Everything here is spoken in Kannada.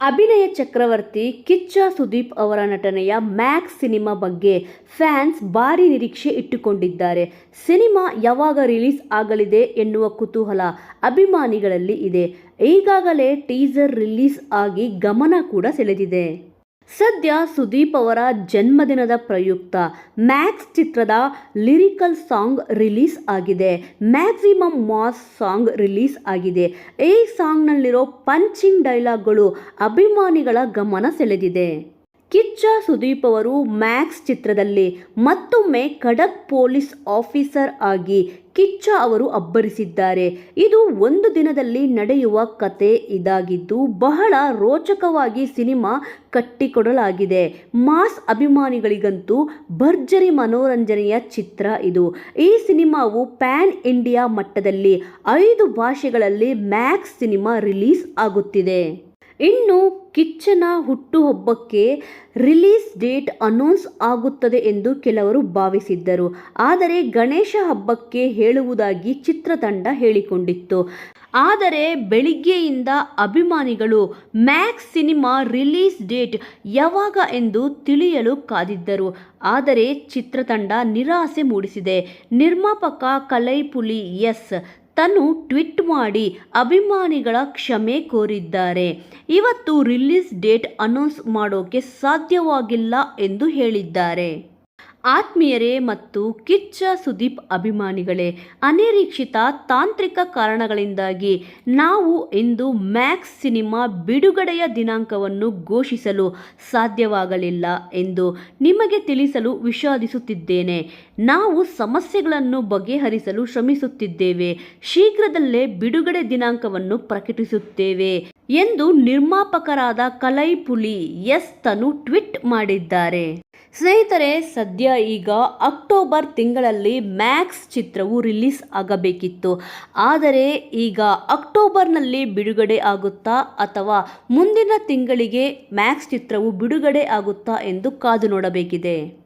ಅಭಿನಯ ಚಕ್ರವರ್ತಿ ಕಿಚ್ಚ ಸುದೀಪ್ ಅವರ ನಟನೆಯ ಮ್ಯಾಕ್ಸ್ ಸಿನಿಮಾ ಬಗ್ಗೆ ಫ್ಯಾನ್ಸ್ ಭಾರಿ ನಿರೀಕ್ಷೆ ಇಟ್ಟುಕೊಂಡಿದ್ದಾರೆ. ಸಿನಿಮಾ ಯಾವಾಗ ರಿಲೀಸ್ ಆಗಲಿದೆ ಎನ್ನುವ ಕುತೂಹಲ ಅಭಿಮಾನಿಗಳಲ್ಲಿ ಇದೆ. ಈಗಾಗಲೇ ಟೀಸರ್ ರಿಲೀಸ್ ಆಗಿ ಗಮನ ಕೂಡ ಸೆಳೆದಿದೆ. ಸದ್ಯ ಸುದೀಪ್ ಅವರ ಜನ್ಮದಿನದ ಪ್ರಯುಕ್ತ ಮ್ಯಾಕ್ಸ್ ಚಿತ್ರದ ಲಿರಿಕಲ್ ಸಾಂಗ್ ರಿಲೀಸ್ ಆಗಿದೆ. ಮ್ಯಾಕ್ಸಿಮಮ್ ಮಾಸ್ ಸಾಂಗ್ ರಿಲೀಸ್ ಆಗಿದೆ. ಈ ಸಾಂಗ್ನಲ್ಲಿರೋ ಪಂಚಿಂಗ್ ಡೈಲಾಗ್ಗಳು ಅಭಿಮಾನಿಗಳ ಗಮನ ಸೆಳೆದಿದೆ. ಕಿಚ್ಚ ಸುದೀಪ್ ಅವರು ಮ್ಯಾಕ್ಸ್ ಚಿತ್ರದಲ್ಲಿ ಮತ್ತೊಮ್ಮೆ ಖಡಕ್ ಪೊಲೀಸ್ ಆಫೀಸರ್ ಆಗಿ ಕಿಚ್ಚ ಅವರು ಅಬ್ಬರಿಸಿದ್ದಾರೆ. ಇದು ಒಂದು ದಿನದಲ್ಲಿ ನಡೆಯುವ ಕತೆ ಇದಾಗಿದ್ದು, ಬಹಳ ರೋಚಕವಾಗಿ ಸಿನಿಮಾ ಕಟ್ಟಿಕೊಡಲಾಗಿದೆ. ಮಾಸ್ ಅಭಿಮಾನಿಗಳಿಗಂತೂ ಭರ್ಜರಿ ಮನೋರಂಜನೆಯ ಚಿತ್ರ ಇದು. ಈ ಸಿನಿಮಾವು ಪ್ಯಾನ್ ಇಂಡಿಯಾ ಮಟ್ಟದಲ್ಲಿ ಐದು ಭಾಷೆಗಳಲ್ಲಿ ಮ್ಯಾಕ್ಸ್ ಸಿನಿಮಾ ರಿಲೀಸ್ ಆಗುತ್ತಿದೆ. ಇನ್ನು ಕಿಚ್ಚನ ಹುಟ್ಟುಹಬ್ಬಕ್ಕೆ ರಿಲೀಸ್ ಡೇಟ್ ಅನೌನ್ಸ್ ಆಗುತ್ತದೆ ಎಂದು ಕೆಲವರು ಭಾವಿಸಿದ್ದರು. ಆದರೆ ಗಣೇಶ ಹಬ್ಬಕ್ಕೆ ಹೇಳುವುದಾಗಿ ಚಿತ್ರತಂಡ ಹೇಳಿಕೊಂಡಿತ್ತು. ಆದರೆ ಬೆಳಿಗ್ಗೆಯಿಂದ ಅಭಿಮಾನಿಗಳು ಮ್ಯಾಕ್ಸ್ ಸಿನಿಮಾ ರಿಲೀಸ್ ಡೇಟ್ ಯಾವಾಗ ಎಂದು ತಿಳಿಯಲು ಕಾದಿದ್ದರು. ಆದರೆ ಚಿತ್ರತಂಡ ನಿರಾಸೆ ಮೂಡಿಸಿದೆ. ನಿರ್ಮಾಪಕ ಕಲೈಪುಲಿ ಎಸ್. ತನ್ನು ಟ್ವಿಟ್ ಮಾಡಿ ಅಭಿಮಾನಿಗಳ ಕ್ಷಮೆ ಕೋರಿದ್ದಾರೆ. ಇವತ್ತು ರಿಲೀಸ್ ಡೇಟ್ ಅನೌನ್ಸ್ ಮಾಡೋಕೆ ಸಾಧ್ಯವಾಗಿಲ್ಲ ಎಂದು ಹೇಳಿದ್ದಾರೆ. ಆತ್ಮೀಯರೇ ಮತ್ತು ಕಿಚ್ಚ ಸುದೀಪ್ ಅಭಿಮಾನಿಗಳೇ, ಅನಿರೀಕ್ಷಿತ ತಾಂತ್ರಿಕ ಕಾರಣಗಳಿಂದಾಗಿ ನಾವು ಇಂದು ಮ್ಯಾಕ್ಸ್ ಸಿನಿಮಾ ಬಿಡುಗಡೆಯ ದಿನಾಂಕವನ್ನು ಘೋಷಿಸಲು ಸಾಧ್ಯವಾಗಲಿಲ್ಲ ಎಂದು ನಿಮಗೆ ತಿಳಿಸಲು ವಿಷಾದಿಸುತ್ತಿದ್ದೇನೆ. ನಾವು ಸಮಸ್ಯೆಗಳನ್ನು ಬಗೆಹರಿಸಲು ಶ್ರಮಿಸುತ್ತಿದ್ದೇವೆ. ಶೀಘ್ರದಲ್ಲೇ ಬಿಡುಗಡೆ ದಿನಾಂಕವನ್ನು ಪ್ರಕಟಿಸುತ್ತೇವೆ ಎಂದು ನಿರ್ಮಾಪಕರಾದ ಕಲೈಪುಲಿ ಎಸ್ ತನು ಟ್ವೀಟ್ ಮಾಡಿದ್ದಾರೆ. ಸ್ನೇಹಿತರೆ, ಸದ್ಯ ಈಗ ಅಕ್ಟೋಬರ್ ತಿಂಗಳಲ್ಲಿ ಮ್ಯಾಕ್ಸ್ ಚಿತ್ರವು ರಿಲೀಸ್ ಆಗಬೇಕಿತ್ತು. ಆದರೆ ಈಗ ಅಕ್ಟೋಬರ್ನಲ್ಲಿ ಬಿಡುಗಡೆ ಆಗುತ್ತಾ ಅಥವಾ ಮುಂದಿನ ತಿಂಗಳಿಗೆ ಮ್ಯಾಕ್ಸ್ ಚಿತ್ರವು ಬಿಡುಗಡೆ ಆಗುತ್ತಾ ಎಂದು ಕಾದು ನೋಡಬೇಕಿದೆ.